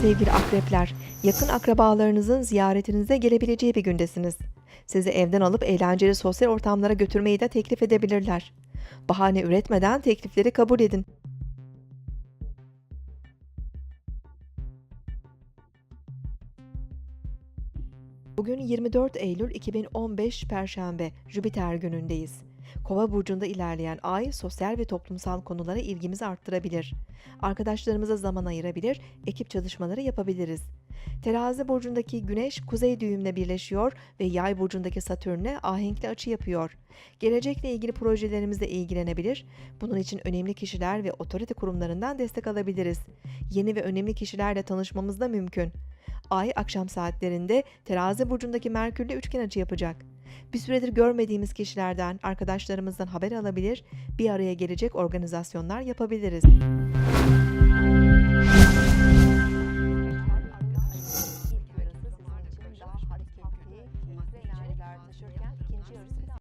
Sevgili akrepler. Yakın akrabalarınızın ziyaretinize gelebileceği bir gündesiniz. Sizi evden alıp eğlenceli sosyal ortamlara götürmeyi de teklif edebilirler. Bahane üretmeden teklifleri kabul edin. Bugün 24 Eylül 2015 Perşembe, Jüpiter günündeyiz. Kova burcunda ilerleyen ay sosyal ve toplumsal konulara ilgimizi arttırabilir. Arkadaşlarımıza zaman ayırabilir, ekip çalışmaları yapabiliriz. Terazi burcundaki Güneş kuzey düğümle birleşiyor ve Yay burcundaki Satürn'le ahenkli açı yapıyor. Gelecekle ilgili projelerimizle ilgilenebilir. Bunun için önemli kişiler ve otorite kurumlarından destek alabiliriz. Yeni ve önemli kişilerle tanışmamız da mümkün. Ay akşam saatlerinde Terazi burcundaki Merkürle üçgen açı yapacak. Bir süredir görmediğimiz kişilerden, arkadaşlarımızdan haber alabilir, bir araya gelecek organizasyonlar yapabiliriz.